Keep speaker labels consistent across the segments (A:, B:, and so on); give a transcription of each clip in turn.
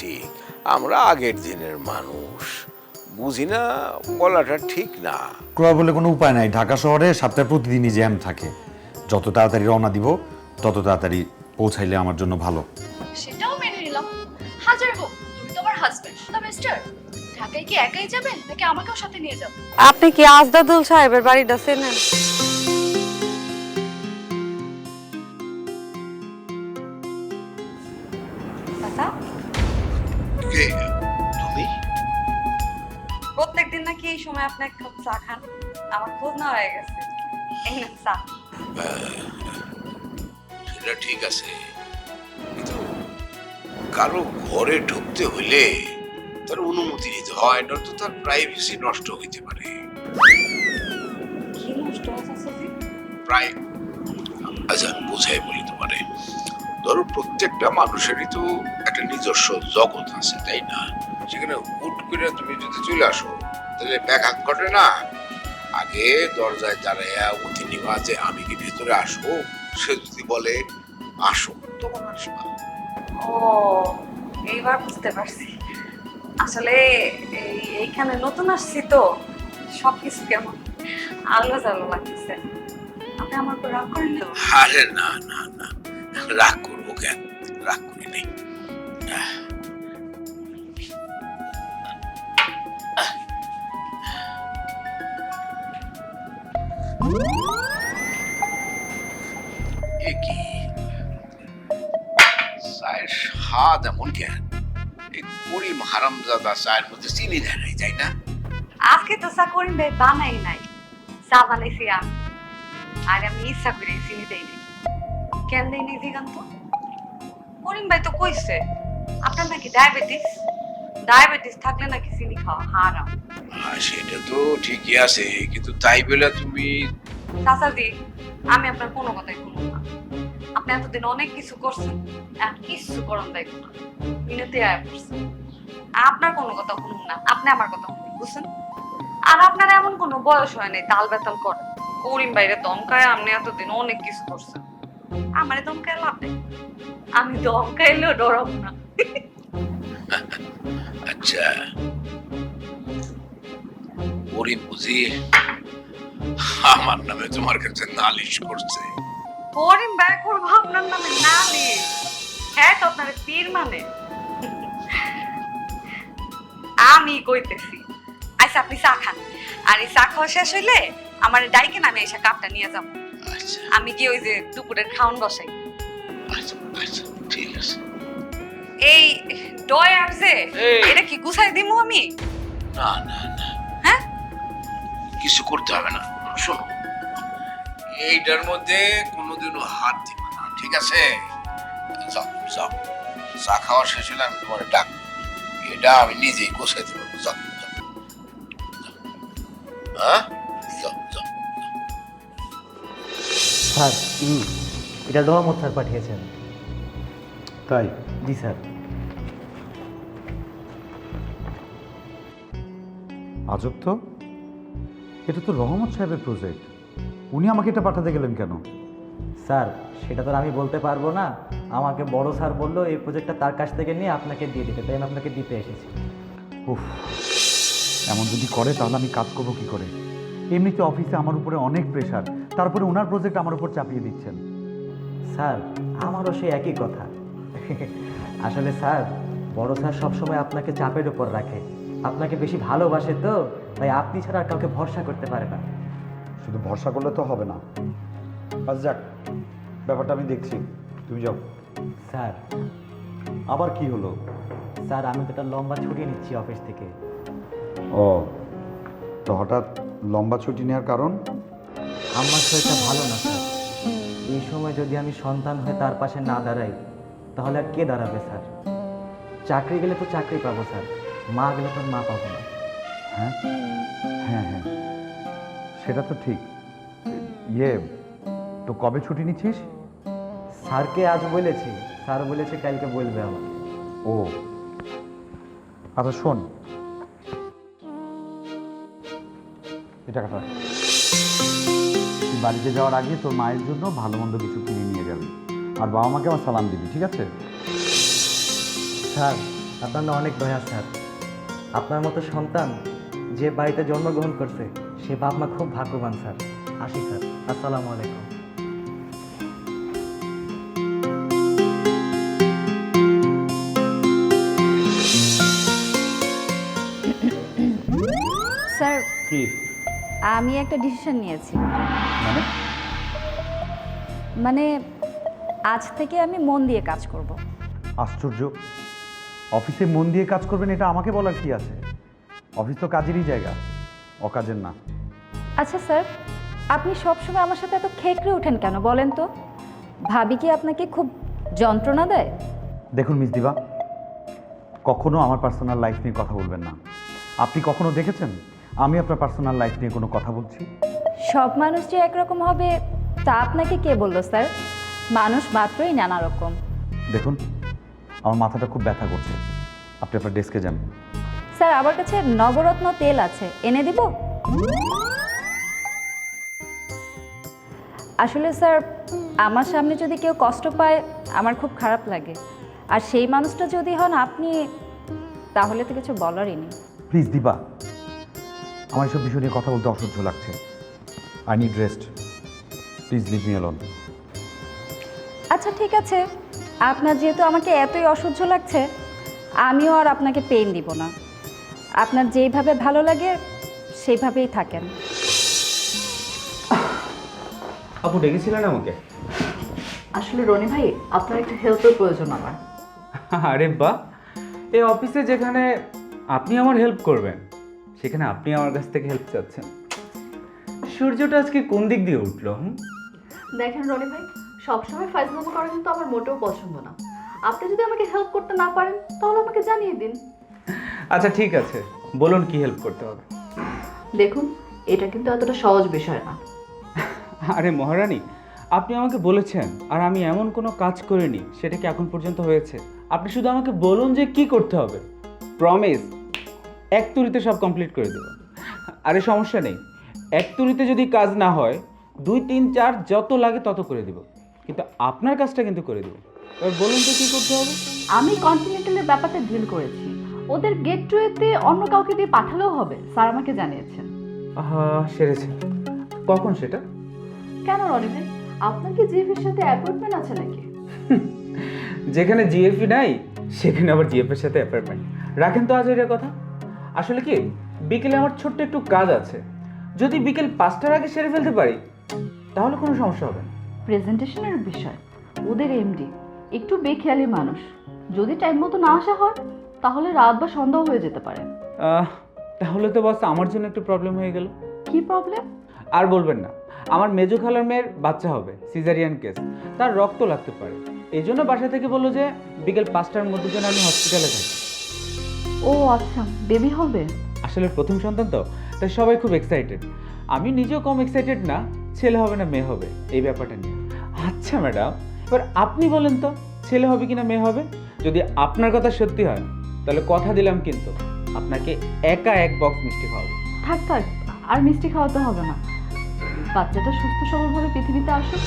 A: ঠিক আমরা আগের দিনের মানুষ। বুঝি না বলাটা ঠিক না।
B: ক্রয় বলে কোনো উপায় নাই। ঢাকা শহরে সপ্তাহে প্রতিদিনই জ্যাম থাকে। যত তাড়াতাড়ি রওনা দিব তত তাড়াতাড়ি পৌঁছাইলে আমার জন্য ভালো।
C: সেটাও মেনে নিলাম। হাজার হোক তুমি তো আমার হাজবেন্ড তা মিস্টার ঢাকায় কি একাই যাবেন নাকি আমাকেও সাথে নিয়ে যাবেন?
D: আপনি কি আজদাদুল সাহেবের বাড়িটা চেনেন? এই সময় আপনি এক কাপ চা খান। আমার খোঁজ না হয়ে গেছে। এই নেন চা।
A: সেটা ঠিক আছে। কিন্তু কারও ঘরে ঢুকতে হইলে তার অনুমতি নিতে হয় নয়তো তার প্রাইভেসি নষ্ট হইতে পারে।
D: কি নষ্ট হয়েছে
A: প্রায় আচ্ছা বুঝাই বলি তোমারে। ধরো প্রত্যেকটা মানুষেরই তো একটা নিজস্ব জগৎ আছে তাই না? সেখানে হুট করে তুমি যদি চলে আসো তাহলে ব্যাঘাত ঘটে না। আগে দরজায় দাঁড়াইয়া অতি নিবা যে আমি কি ভেতরে আসব? সে যদি বলে আসো। তখন আসবা
D: ও এইবার বুঝতে পারছি। আসলে এই এইখানে নতুন আসছি তো সবকিছু কেমন? আলো জালো লাগতেছে। আপনি আমার উপর রাগ করেন তো
A: আরে না না না। রাগ করব কেন? রাগ করি নেই। কি? চায়ের স্বাদ এমন কেন এই করিম হারামজাদা চায়ের মধ্যে চিনি দেয় নাই তাই না?
D: আজকে তো চা করিম ভাই বানাই নাই। চা বানাইছি আমি। আর আমি ইচ্ছা করে চিনি দেই নাই। কেন দেই নাই জিগান তো? করিম ভাই তো কইছে আপনার নাকি ডায়াবেটিস? ডায়াবেটিস থাকলে নাকি চিনি খাওয়া হারাম।
A: সেটা তো ঠিকই আছে কিন্তু তাই বলে তুমি
D: চাচাদি আমি আপনার কোনো কথাই শুনব না। আপনি এতদিন অনেক কিছু করছেন এখন কিছু করন দেয় না মিনতি আয়া করছেন আপনার কোনো কথা শুনুন না, আপনি আমার কথা শুনুন বুঝছেন? আর আপনার এমন কোনো বয়স হয় নাই, তাল বেতাল করে। করিম বাইরে দমকায় আপনি এতদিন অনেক কিছু করছেন। আমারে দমকায় লাভ নেই। আমি দমকাইলেও ডরাবো না।
A: আচ্ছা। করিম বুঝি আমার নামে তোমার কাছে নালিশ করছে।
D: করিম ভাই করব আপনার নামে না দিয়ে হ্যাঁ তো আপনার পীর মানে। আমি কইতেছি আচ্ছা আপনি চা খান। আর এই চা খাওয়া শেষ হইলে আমার ডাইকে নামে এসে কাপটা নিয়ে যাব
A: আচ্ছা।
D: আমি কি ওই যে দুপুরের খাওন বসাই?
A: আচ্ছা আচ্ছা ঠিক আছে।
D: এই ডয় আর যে এটা কি গুছাই দিমু আমি?
A: না না না।
D: হ্যাঁ?
A: কিছু করতে হবে না। এইটার মধ্যে কোনোদিনও হাত দিবে না ঠিক আছে? যাও যাও। চা খাওয়া শেষ হলে আমি তোমার ডাক এটা আমি নিজেই গোছাইতে পারব যাও। হ্যাঁ? যাও যাও।
E: স্যার এটা রহমত স্যার পাঠিয়েছেন।
B: তাই?
E: জি স্যার।
B: আজব তো। এটা তো রহমত সাহেবের প্রজেক্ট উনি আমাকে এটা পাঠাতে গেলেন কেন?
E: স্যার সেটা তো আর আমি বলতে পারব না। আমাকে বড় স্যার বলল এই প্রজেক্টটা তার কাছ থেকে নিয়ে আপনাকে দিয়ে দিতে। তাই আমি আপনাকে দিতে এসেছি।
B: উফ এমন যদি করে তাহলে আমি কাজ করব কি করে? এমনিতে অফিসে আমার উপরে অনেক প্রেশার তারপরে ওনার প্রজেক্ট আমার উপর চাপিয়ে দিচ্ছেন।
E: স্যার আমারও সেই একই কথা। আসলে স্যার বড় স্যার সবসময় আপনাকে চাপের উপর রাখে। আপনাকে বেশি ভালোবাসে তো তাই আপনি ছাড়া আর কাউকে ভরসা করতে পারে না।
B: শুধু ভরসা করলে তো হবে না। আচ্ছা যাক ব্যাপারটা আমি দেখছি। তুমি যাও।
E: স্যার।
B: আবার কি হলো?
E: স্যার আমি তো একটা লম্বা ছুটি নিচ্ছি অফিস থেকে।
B: ও তো হঠাৎ লম্বা ছুটি নেওয়ার কারণ?
E: আমার শরীরটা ভালো না স্যার। এই সময় যদি আমি সন্তান হয়ে তার পাশে না দাঁড়াই তাহলে আর কে দাঁড়াবে স্যার? চাকরি গেলে তো চাকরি পাবো স্যার। মা গেলে তো মা পাবো না।
B: হ্যাঁ? হ্যাঁ হ্যাঁ। সেটা তো ঠিক। ইয়ে তো কবে ছুটি নিচ্ছিস?
E: স্যারকে আজ বলেছি। স্যার বলেছে কালকে বলবে আমাকে।
B: ও। আচ্ছা শোন। টাকাটা তুই বাড়িতে যাওয়ার আগে তোর মায়ের জন্য ভালো মন্দ কিছু কিনে নিয়ে যাবি। আর বাবা মাকে আমার সালাম দিবি ঠিক আছে?
E: স্যার আপনার অনেক দয়া স্যার। আপনার মতো সন্তান যে বাড়িতে জন্মগ্রহণ করছে সে বাপ মা খুব ভাগ্যবান স্যার। আসি স্যার। আসসালামু আলাইকুম।
D: স্যার
B: কি?
D: আমি একটা ডিসিশন নিয়েছি।
B: মানে?
D: মানে আজ থেকে আমি মন দিয়ে কাজ করব।
B: আশ্চর্য। অফিসে মন দিয়ে কাজ করবেন এটা আমাকে বলার কি আছে? অফিস তো কাজেরই জায়গা অকাজের না।
D: আচ্ছা স্যার আপনি সবসময় আমার সাথে এত খেকড়ে ওঠেন কেন বলেন তো? ভাবি কি আপনাকে খুব যন্ত্রণা দেয়?
B: দেখুন মিস দিবা কখনো আমার পার্সোনাল লাইফ নিয়ে কথা বলবেন না। আপনি কখনো দেখেছেন? আমি আপনার পার্সোনাল লাইফ নিয়ে কোনো কথা বলছি?
D: সব মানুষ যে একরকম হবে তা আপনাকে কে বলল স্যার? মানুষ মাত্রই নানা রকম।
B: দেখুন আমার মাথাটা খুব ব্যথা করছে। আপনি আপনার ডেস্কে যান।
D: স্যার আমার কাছে নবরত্ন তেল আছে। এনে দিব? আসলে স্যার আমার সামনে যদি কেউ কষ্ট পায় আমার খুব খারাপ লাগে। আর সেই মানুষটা যদি হন আপনি তাহলে তো কিছু বলারই নেই।
B: প্লিজ দিবা। আমার এসব বিষয় নিয়ে কথা বলতে অসহ্য লাগছে। I need rest please leave me alone
D: আচ্ছা ঠিক আছে। আপনার যেহেতু আমাকে এতই অসহ্য লাগছে আমিও আর আপনাকে পেন দিব না। আপনার যেইভাবে ভালো লাগে সেইভাবেই থাকেন।
F: আপু ডেকেছিলেন আমাকে?
C: আসলে রনি ভাই আপনার একটু হেল্পের প্রয়োজন আমার।
F: আরে বাহ! এই অফিসে যেখানে আপনি আমার হেল্প করবেন সেখানে আপনি আমার কাছ থেকে হেল্প চাচ্ছেন। সূর্যটা আজকে কোন দিক দিয়ে উঠল হুম?
C: দেখেন রনি ভাই সবসময় ফাইজলামো করা কিন্তু আমার মোটেও পছন্দ না। আপনি যদি আমাকে হেল্প করতে না পারেন তাহলে আমাকে জানিয়ে দিন।
F: আচ্ছা ঠিক আছে। বলুন কি হেল্প করতে হবে।
C: দেখুন এটা কিন্তু এতটা সহজ বিষয় না।
F: আরে মহারানী আপনি আমাকে বলেছেন আর আমি এমন কোনো কাজ করিনি সেটা কি এখন পর্যন্ত হয়েছে? আপনি শুধু আমাকে বলুন যে কি করতে হবে। প্রমিস এক তুরিতে সব কমপ্লিট করে দেব। আরে সমস্যা নেই এক তুরিতে যদি কাজ না হয় দুই তিন চার যত লাগে তত করে দেব। কিন্তু আপনার কাজটা কিন্তু করে দেব। এবার বলুন তো কী করতে হবে।
C: আমি কন্টিনেন্টালের ব্যাপারটা ডিল করেছি। ওদের গেট টুয়েতে অন্য কাউকে দিয়ে পাঠালেও হবে স্যার আমাকে জানিয়েছেন।
F: আহা সেরেছে। কখন সেটা?
C: কেন রনি ভাই আপনার কি জিএফের সাথে অ্যাপয়েন্টমেন্ট আছে নাকি?
F: যেখানে জিএফই নাই সেখানে আবার জিএফের সাথে অ্যাপার্টমেন্ট রাখেন তো আজ এর কথা। আসলে কি বিকেলে আমার ছোট্ট একটু কাজ আছে। যদি বিকেল পাঁচটার আগে সেরে ফেলতে পারি তাহলে কোনো সমস্যা হবে না।
C: প্রেজেন্টেশনের বিষয়। ওদের এমডি একটু বেখেয়ালি মানুষ। যদি টাইম মতো না আসা হয় তাহলে রাত বা সন্ধ্যা হয়ে যেতে পারে।
F: তাহলে তো বস আমার জন্য একটু প্রবলেম হয়ে গেল।
C: কি প্রবলেম
F: আর বলবেন না। আমার মেজো খালার মেয়ের বাচ্চা হবে সিজারিয়ান কেস তার রক্ত লাগতে পারে। এই জন্য বাসা থেকে বলল যে বিকেল পাঁচটার মধ্যে যেন আমি হসপিটালে থাকি
C: ও আচ্ছা বেবি হবে?
F: আসলে প্রথম সন্তান তো তাই সবাই খুব এক্সাইটেড আমি নিজেও কম এক্সাইটেড না ছেলে হবে না মেয়ে হবে এই ব্যাপারটা নিয়ে। আচ্ছা ম্যাডাম এবার আপনি বলেন তো ছেলে হবে কি না মেয়ে হবে? যদি আপনার কথা সত্যি হয় তাহলে কথা দিলাম কিন্তু। আপনাকে একা এক বক্স মিষ্টি খাওয়াবো।
C: থাক থাক আর মিষ্টি খাওয়াতে হবে না। বাচ্চাটা সুস্থ সবলভাবে পৃথিবীতে আসুক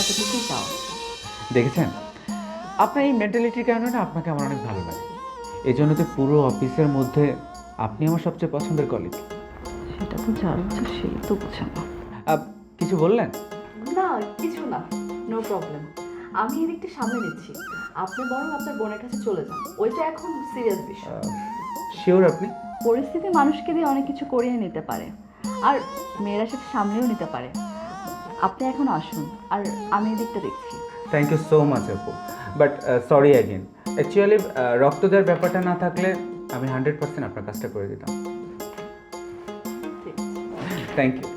C: এতটুকুই চাও।
F: দেখেছেন? আপনার এই মেন্টালিটির কারণে না আপনাকে আমার অনেক ভালো লাগে। এই জন্য তো পুরো অফিসের মধ্যে আপনি আমার সবচেয়ে পছন্দের কলিগ
C: সেটা তো হচ্ছে সেই তো বোঝে না।
F: কিছু বললেন?
C: না কিছু না নো প্রবলেম আমি এদিকটা সামনে নিচ্ছি। আপনি বরং আপনার বোনের কাছে চলে যান। ওইটা এখন সিরিয়াস বিষয়
F: শিওর আপনি?
C: পরিস্থিতি মানুষকে দিয়ে অনেক কিছু করিয়ে নিতে পারে। আর মেয়েরা সেটা সামনেও নিতে পারে। আপনি এখন আসুন আর আমি এদিকটা দেখছি।
F: থ্যাংক ইউ সো মাচ আপু। বাট সরি অ্যাগেন অ্যাকচুয়ালি রক্ত দেওয়ার ব্যাপারটা না থাকলে আমি হান্ড্রেড পার্সেন্ট আপনার কাজটা করে দিতাম। থ্যাংক ইউ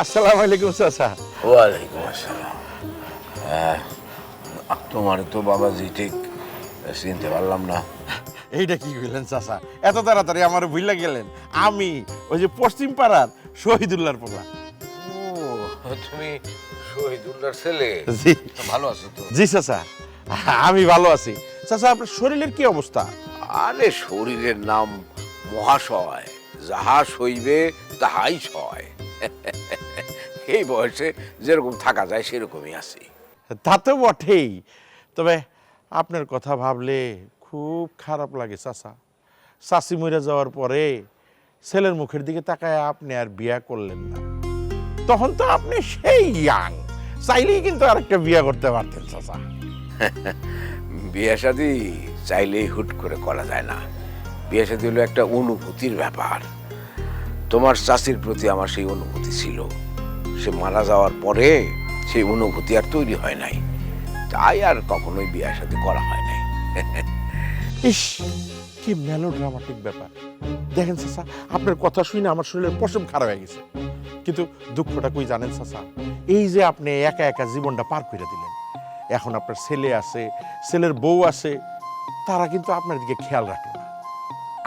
G: আসসালামু আলাইকুম চাচা।
A: ওয়ালাইকুম আসসালাম। হ্যাঁ, তোমার তো বাবাজি ঠিক চিনতে পারলাম না।
G: এইটা কি কইলেন চাচা? এত তাড়াতাড়ি আমার ভুইলা গেলেন। আমি ওই যে পশ্চিম পাড়ার শহীদুল্লাহর পোলা।
A: ও তুমি শহীদুল্লাহর ছেলে?
G: জি।
A: ভালো আছো তো?
G: জি চাচা। আমি ভালো আছি। চাচা আপনার শরীরের কি অবস্থা?
A: আরে শরীরের নাম মহাশয়। যাহা সইবে তাহাই সয়। এই বয়সে যেরকম থাকা যায় সেরকমই আছি।
G: তা তো বটেই। তবে আপনার কথা ভাবলে খুব খারাপ লাগে চাচা। চাচি মরে যাওয়ার পরে ছেলের মুখের দিকে তাকায় আপনি আর বিয়া করলেন না। তখন তো আপনি সেই ইয়াং। চাইলেই কিন্তু আরেকটা বিয়া করতে পারতেন চাচা।
A: বিয়ে শাদি চাইলেই হুট করে করা যায় না। বিয়ে শাদি হলো একটা অনুভূতির ব্যাপার। তোমার চাষির প্রতি আমার সেই অনুভূতি ছিল। সে মারা যাওয়ার পরে সেই অনুভূতি আর তৈরি হয় নাই। তাই আর কখনোই বিয়ে সাথে করা হয় নাই।
G: ইস, কি মেলোড্রামাটিক ব্যাপার। দেখেন চাচা আপনার কথা শুনে আমার শরীরের পশম খারাপ হয়ে গেছে। কিন্তু দুঃখটা কই জানেন চাচা এই যে আপনি একা একা জীবনটা পার করে দিলেন। এখন আপনার ছেলে আছে, ছেলের বউ আছে, তারা কিন্তু আপনার দিকে খেয়াল রাখল না।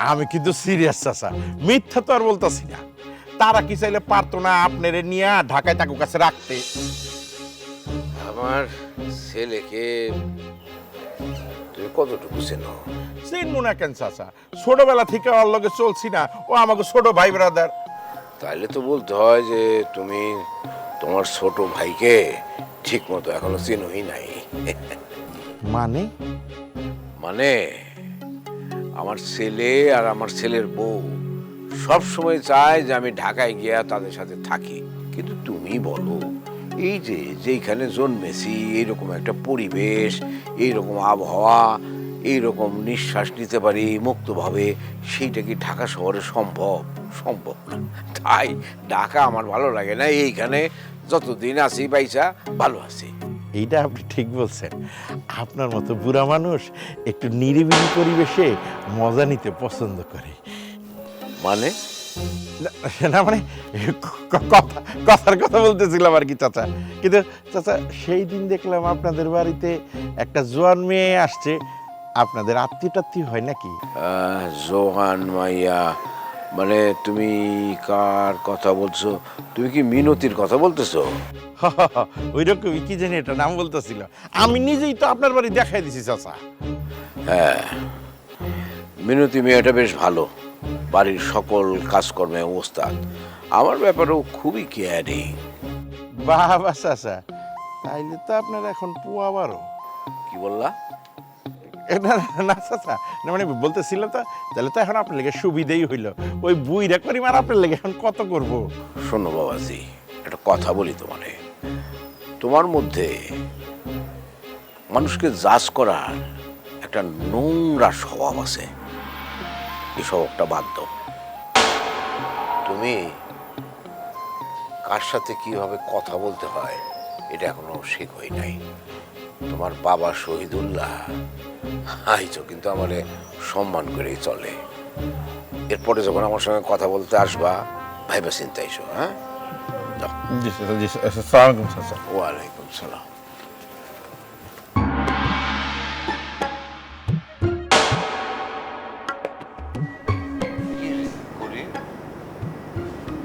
G: আমি কিন্তু সিরিয়াস চাচা। মিথ্যা তো আর বলতাছি না। তারা কি চাইলে পারতো না আপনারে নিয়ে ঢাকায় তাকে কাছে রাখতে?
A: আমার ছেলেকে তুমি কতটুকু চেনো?
G: চিনবো না কেন চাচা? ছোটবেলা থেকে ওর লগে চলছি না। ও আমাকে ছোট ভাই ব্রাদার
A: তাহলে তো বলতে হয় যে তুমি তোমার ছোট ভাইকে ঠিক মতো এখনও চেনোই নাই।
G: মানে?
A: মানে? আমার ছেলে আর আমার ছেলের বউ সব সময় চায় যে আমি ঢাকায় গিয়া তাদের সাথে থাকি। কিন্তু তুমি বলো, এই যে যেইখানে জন্মেছি, এইরকম একটা পরিবেশ, এইরকম আবহাওয়া, এইরকম নিঃশ্বাস নিতে পারি মুক্তভাবে, সেইটা কি ঢাকা শহরে সম্ভব? সম্ভব না। তাই ঢাকা আমার ভালো লাগে না, এইখানে যতদিন আছি বাইসা ভালো আছি।
G: এইটা আপনি ঠিক বলছেন। আপনার মতো বুড়া মানুষ একটু নিরিবিলি পরিবেশে মজা নিতে পছন্দ করে।
A: মানে?
G: না- মানে কথা কথার কথা বলতেছিলাম আর কি চাচা। কিন্তু চাচা সেই দিন দেখলাম আপনাদের বাড়িতে একটা জোয়ান মেয়ে আসছে। আপনাদের আত্মীয় টাত্মীয় হয় নাকি?
A: জোহান মাইয়া। মানে তুমি কার কথা বলছো? তুমি কি মিনতির কথা বলতেছো?
G: ওই রকমই কি জানি এটা নাম বলতেছিল আমি নিজেই তো আপনার বাড়ি দেখাই দিছি চাচা।
A: হ্যাঁ মিনতি মেয়েটা বেশ ভালো। বাড়ির সকল কাজকর্মে ওস্তাদ। আমার ব্যাপারেও খুবই কেয়ারিং।
G: বাবা চাচা। তাইলে তো আপনার এখন পুয়া বারো।
A: কি বললা?
G: না না, চাচা না মানে বলতেছিল তো তাহলে তো এখন আপনার লেগে সুবিধেই হইল। ওই বুইরা করি মার আপনার লেগে এখন কত করব?
A: শোনো বাবাজি একটা কথা বলি তোমারে। তোমার মধ্যে মানুষকে জাজ করার একটা নোংরা স্বভাব আছে। এই স্বভাবটা দাও। তুমি কার সাথে কীভাবে কথা বলতে হয় এটা এখনও শেখই নাই। তোমার বাবা শহীদুল্লাহ। আইছো কিন্তু আমারে সম্মান করেই চলে। এরপরে যখন আমার সঙ্গে কথা বলতে আসবা ভাইবা চিন্তা এসো হ্যাঁ? ওয়ালাইকুম সালাম।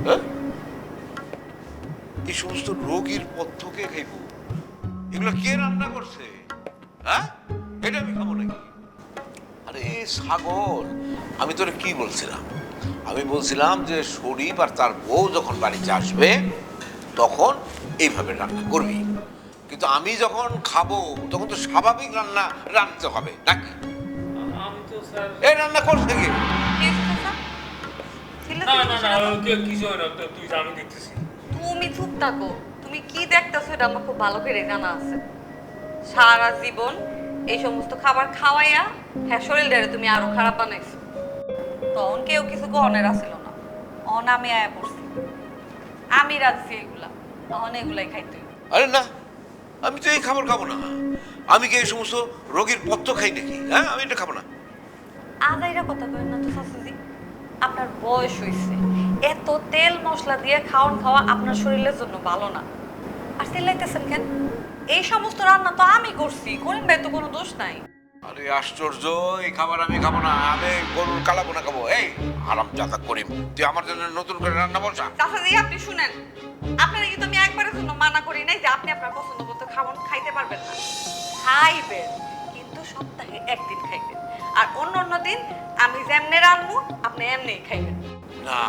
A: হ্যাঁ? এই সমস্ত রোগীর পথ্য কে খাইব। কে রান্না করছে? হ্যাঁ? এটা আমি খাব নাকি? আরে ছাগল আমি তোরে কি বলছিলাম? আমি বলছিলাম যে শরীফ আর তার বউ যখন বাড়িতে আসবে তখন এইভাবে রান্না করবি। কিন্তু আমি যখন খাব তখন তো স্বাভাবিক রান্না রাঁধতে হবে নাকি?
H: আমি তো স্যার
A: এই রান্না করছে কি?
H: না না না কিছু হয় না তুই আমি দেখতেছি।
D: তুমি চুপ থাকো। তুমি কি দেখতেছো? এটা আমার খুব ভালো করে জানা আছে। সারা জীবন এই সমস্ত খাবার খাওয়াইয়া হ্যাঁ শরীর শরীরটারে তুমি আরও খারাপ বানাইছো। তখন কেউ কিছু গহনের আসিল না। অন আমি আয়া পড়ছি। আমি রাখছি এগুলা। তখন এগুলাই খাইতে।
A: আরে না আমি তো এই খাবার খাব না। আমি কি এই সমস্ত রোগীর পথ্য খাই নাকি? হ্যাঁ আমি এটা খাব না।
D: আদাইরা কথা করেন না তো শাশুজি আপনার বয়স হয়েছে এত তেল মশলা দিয়ে খাওয়ান খাওয়া আপনার শরীরের জন্য ভালো না। আর চিল্লাইতেছেন কেন? এই সমস্ত রান্না তো আমি করছি করিম ভাই তো কোনো দোষ নাই।
A: আরে আশ্চর্য এই খাবার আমি খাব না আমি গরুর কালাবো না খাব। এই আরাম জাতা করিম তুই আমার জন্য নতুন করে রান্না বসা
D: চাচা জি আপনি শুনেন আপনারা কিন্তু আমি একবারের জন্য মানা করি নাই যে আপনি আপনার পছন্দ মতো খাবার খাইতে পারবেন না। খাইবেন কিন্তু সপ্তাহে একদিন খাইবেন। আর অন্য অন্য দিন আমি যেমনে রান্নু আপনি এমনিই খাইবেন।
A: না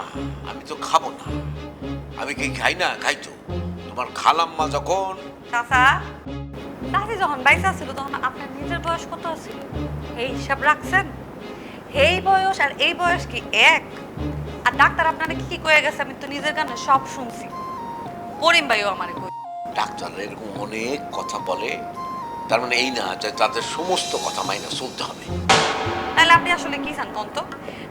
A: আমি তো খাব না। আমি কি খাই না খাই তো। তোমার খালাম্মা যখন
D: চাচা চাচি যখন বাইসা ছিল তখন আপনার নিজের বয়স কত ছিল এই হিসাব রাখছেন? এই বয়স আর এই বয়স কি এক? আর ডাক্তার আপনারা কি কি কয়ে গেছে আমি তো নিজের কানে সব শুনছি। করিম ভাইও আমারে কই
A: ডাক্তাররা এরকম অনেক কথা বলে। তার মানে এই না যে তাদের সমস্ত কথা মাইনা চলতে হবে।
D: তাহলে আপনি আসলে কি চান কোন তো?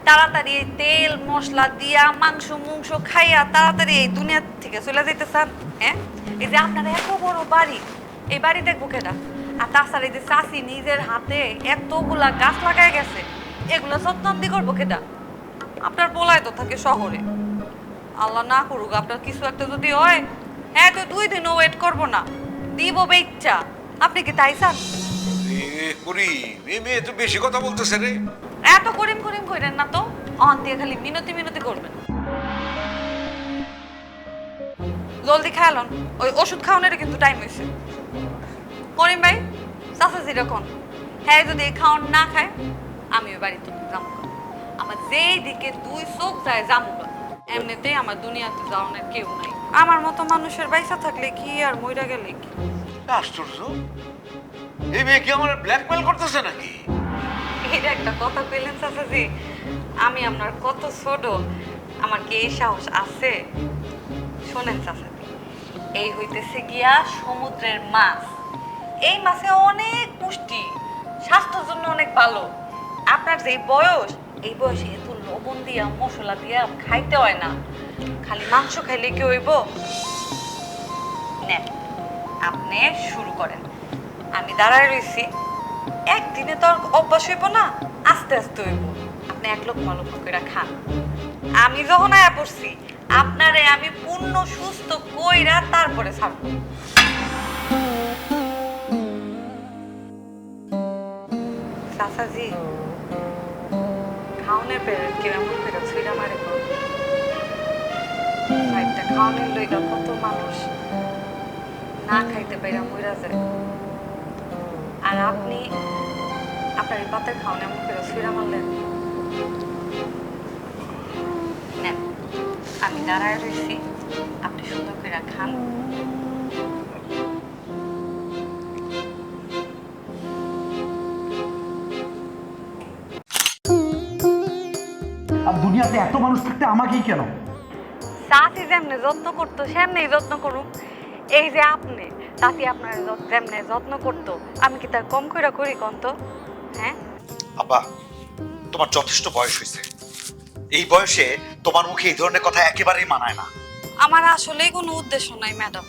D: তাড়াতাড়ি এই তেল, মশলা দিয়া মাংস, মুংস খাইয়া তাড়াতাড়ি এই দুনিয়া থেকে চলে যেতে চান হ্যাঁ? এই যে আপনার এত বড় বাড়ি, এই বাড়ি দেখব কেটা আর তাছাড়া এই যে চাষি নিজের হাতে এতগুলা গাছ লাগায় গেছে, এগুলো যত্নন্দি করব কেটা আপনার পোলায় তো থাকে শহরে। আল্লাহ না করুক, আপনার কিছু একটা যদি হয় হ্যাঁ তো দুই দিনও ওয়েট করব না। দিব বেচ্চা আপনি কি তাই চান?
A: এ করি এ মেয়ে তো বেশি কথা বলতেছে রে।
D: এত করিম করিম করেন না তো অন দিয়ে খালি মিনতি মিনতি করবেন। জলদি খেয়ালন ওই ওষুধ খাওয়ানোর কিন্তু টাইম হয়েছে করিম ভাই চাষা যেরকম হ্যাঁ যদি এই খাওয়ান না খায় আমি ওই বাড়িতে যাব আমার যেই দিকে দুই চোখ যায় যাব। এমনিতেই আমার দুনিয়াতে যাওয়ানোর কেউ নাই। আমার মতো মানুষের বাইসা থাকলে কি আর মইরা গেলে কি?
A: আশ্চর্য। এই মেয়ে কি আমার ব্ল্যাকমেল করতেছে নাকি?
D: এটা একটা কথা কইলেন চাচাজি, আমি আপনার কত ছোট, আমার কি এই সাহস আছে? শোনেন চাচাজি, এই হইতেছে গিয়া সমুদ্রের মাছ। এই মাছে অনেক পুষ্টি, স্বাস্থ্যের জন্য অনেক ভালো। আপনার যে বয়স, এই বয়সে এত লবণ দিয়া, মশলা দিয়া খাইতে হয় না। খালি মাংস খাইলে কি হইব? নেন, আপনি শুরু করেন। আমি দাঁড়ায় রইছি। একদিনে তো অভ্যাস হইব না, আস্তে আস্তে হইব। আপনি এক লোক মালক করে খান। আমি যখন আয়া পড়ছি, আপনারে আমি পূর্ণ সুস্থ কইরা তারপরে ছাড়ব। চাচাজি, খাওনের পেরে কিরম করে ছুঁড়া মারে কত মানুষ না খাইতে পাইরা মইরা যায়। আর আপনি আপনার এই পাতের খাওয়ান এমন করে ছুঁড়া মারলেন। নেন আমি দাঁড়ায় রয়েছি আপনি সুন্দর করে খান।
B: আর দুনিয়াতে এত মানুষ থাকতে আমাকেই কেন?
D: চাষি যেমনি যত্ন করতো সেমনেই যত্ন করুক। এই যে আপনি চাষি আপনার যেমনে যত্ন করতো আমি কি তার কম করে করি কন তো? হ্যাঁ?
I: আব্বা তোমার যথেষ্ট বয়স হয়েছে এই বয়সে তোমার মুখে এই ধরনের কথা একেবারেই মানায় না।
D: আমার আসলেই কোনো উদ্দেশ্য নাই ম্যাডাম।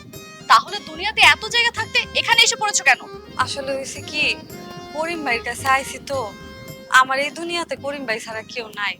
J: তাহলে দুনিয়াতে এত জায়গা থাকতে এখানে এসে পড়েছো কেন?
D: আসলে হয়েছে কি করিম ভাইয়ের কাছে আইছি তো। আমার এই দুনিয়াতে করিম ভাই ছাড়া কেউ নাই।